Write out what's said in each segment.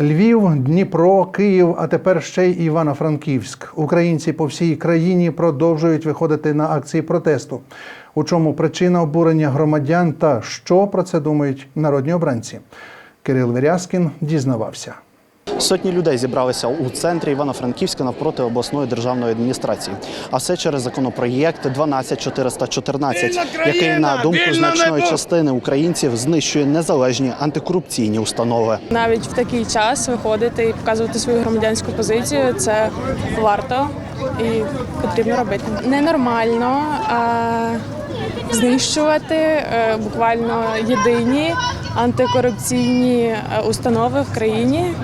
Львів, Дніпро, Київ, а тепер ще й Івано-Франківськ. Українці по всій країні продовжують виходити на акції протесту. У чому причина обурення громадян та що про це думають народні обранці? Кирил Верязкін дізнавався. Сотні людей зібралися у центрі Івано-Франківська навпроти обласної державної адміністрації. А все через законопроєкт 12414, який, на думку значної частини українців, знищує незалежні антикорупційні установи. Навіть в такий час виходити і показувати свою громадянську позицію це варто і потрібно робити. Ненормально а, знищувати е, буквально єдині антикорупційні е, установи в країні,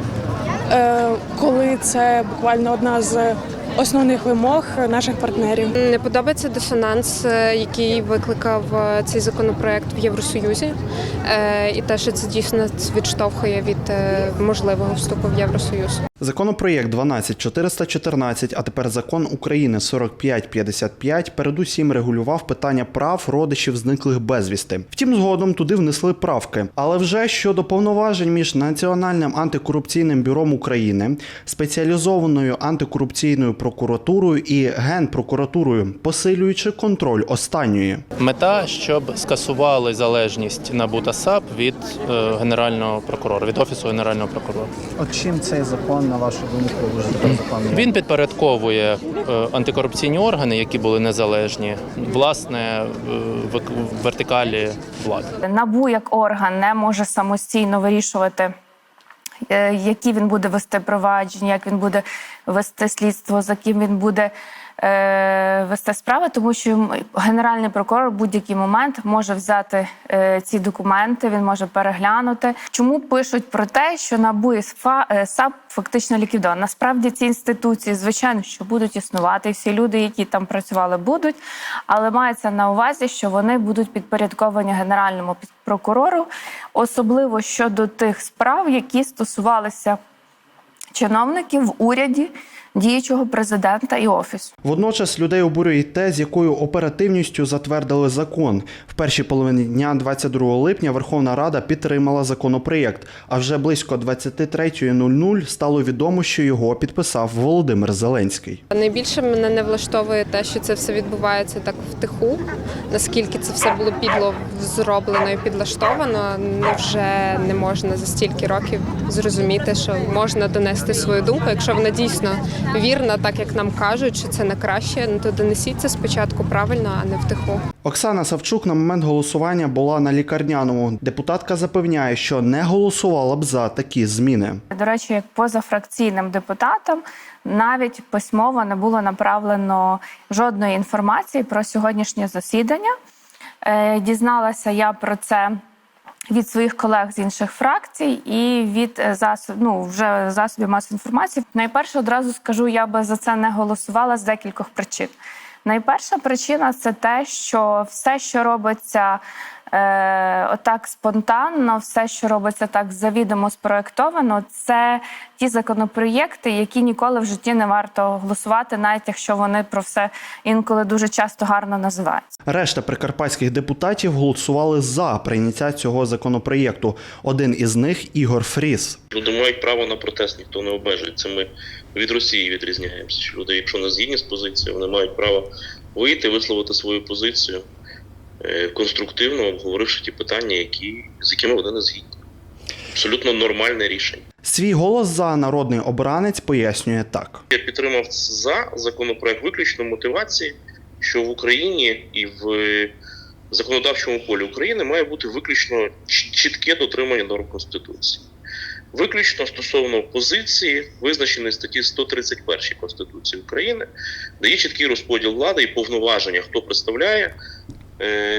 коли це буквально одна з основних вимог наших партнерів. Не подобається дисонанс, е, який викликав е, цей законопроект в Євросоюзі, Е, і те, що це дійсно відштовхує від е, можливого вступу в Євросоюз. Законопроєкт 12414, а тепер закон України 4555 передусім регулював питання прав родичів зниклих безвісти. Втім, згодом туди внесли правки. Але вже щодо повноважень між Національним антикорупційним бюром України, спеціалізованою антикорупційною прокуратурою і генпрокуратурою, посилюючи контроль останньої. Мета, щоб скасували залежність НАБУ та САП від е, генерального прокурора, від офісу генерального прокурора. От чим цей закон, на вашу думку, вже тепер закон Він підпорядковує е, антикорупційні органи, які були незалежні, власне е, в вертикалі влади. НАБУ як орган не може самостійно вирішувати, е, які він буде вести провадження, як він буде вести слідство, за ким він буде вести справи, тому що генеральний прокурор в будь-який момент може взяти е, ці документи, він може переглянути. Чому пишуть про те, що НАБУ і е, САП фактично ліквідовано? Насправді ці інституції, звичайно, що будуть існувати, і всі люди, які там працювали, будуть, але мається на увазі, що вони будуть підпорядковані генеральному прокурору, особливо щодо тих справ, які стосувалися чиновників в уряді, діючого президента і офісу. Водночас людей обурює те, з якою оперативністю затвердили закон. В першій половині дня 22 липня Верховна Рада підтримала законопроєкт. А вже близько 23.00 стало відомо, що його підписав Володимир Зеленський. Найбільше мене не влаштовує те, що це все відбувається так втиху. Наскільки це все було підло зроблено і підлаштовано, невже не можна за стільки років зрозуміти, що можна донести свою думку, якщо вона дійсно вірна, так як нам кажуть, що це на краще, ну то донесіть це спочатку правильно, а не втиху. Оксана Савчук на момент голосування була на лікарняному. Депутатка запевняє, що не голосувала б за такі зміни. До речі, як позафракційним депутатам навіть письмово не було направлено жодної інформації про сьогоднішнє засідання. Е, Дізналася я про це. Від своїх колег з інших фракцій і від е, засоб, ну, вже засобів масової інформації. Найперше одразу скажу, я би за це не голосувала з декількох причин. Найперша причина це те, що все, що робиться е, отак спонтанно, все, що робиться так завідомо спроектовано, це ті законопроєкти, які ніколи в житті не варто голосувати, навіть якщо вони про все інколи дуже часто гарно називаються. Решта прикарпатських депутатів голосували за прийняття цього законопроєкту. Один із них Ігор Фріс. Люди мають право на протест, ніхто не обмежує. Це ми від Росії відрізняємося. Люди, якщо не згідні з позицією, вони мають право вийти, висловити свою позицію конструктивно, обговоривши ті питання, які, з якими вони не згідні. Абсолютно нормальне рішення. Свій голос за народний обранець пояснює так. Я підтримав за законопроект виключно мотивації, що в Україні і в законодавчому полі України має бути виключно чітке дотримання норм Конституції. Виключно стосовно позиції, визначеної статті 131 Конституції України, де є чіткий розподіл влади і повноваження, хто представляє е,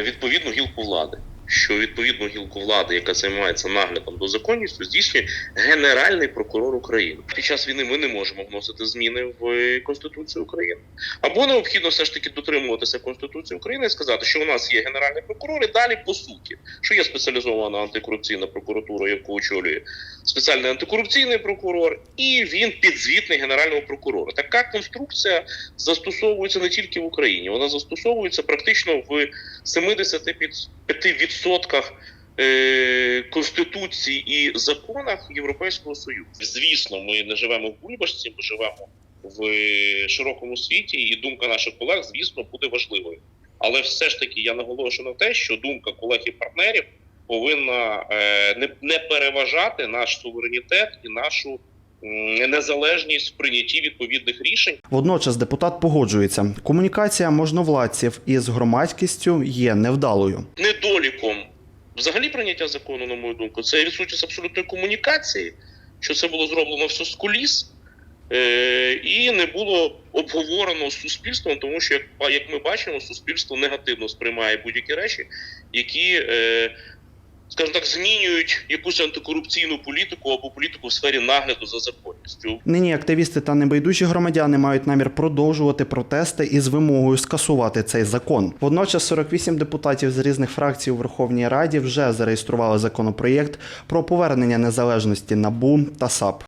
відповідну гілку влади що відповідну гілку влади, яка займається наглядом до законністю, здійснює генеральний прокурор України. Під час війни ми не можемо вносити зміни в Конституцію України. Або необхідно все ж таки дотримуватися Конституції України і сказати, що у нас є генеральний прокурор, і далі по суті, що є спеціалізована антикорупційна прокуратура, яку очолює спеціальний антикорупційний прокурор, і він підзвітний генерального прокурора. Така конструкція застосовується не тільки в Україні, вона застосовується практично в 70 під. 5% е, конституцій і законах Європейського союзу. Звісно, ми не живемо в Бульбашці, ми живемо в е, широкому світі, і думка наших колег, звісно, буде важливою. Але все ж таки я наголошую на те, що думка колег і партнерів повинна е, не переважати наш суверенітет і нашу незалежність в прийнятті відповідних рішень. Водночас депутат погоджується, комунікація можновладців із громадськістю є невдалою. недоліком взагалі прийняття закону, на мою думку, це відсутність абсолютної комунікації, що це було зроблено все з куліс. Е, і не було обговорено з суспільством, тому що як, як ми бачимо, суспільство негативно сприймає будь-які речі, які, е, скажімо так, змінюють якусь антикорупційну політику або політику в сфері нагляду за законністю. Нині активісти та небайдужі громадяни мають намір продовжувати протести із вимогою скасувати цей закон. Водночас 48 депутатів з різних фракцій у Верховній Раді вже зареєстрували законопроєкт про повернення незалежності НАБУ та САП.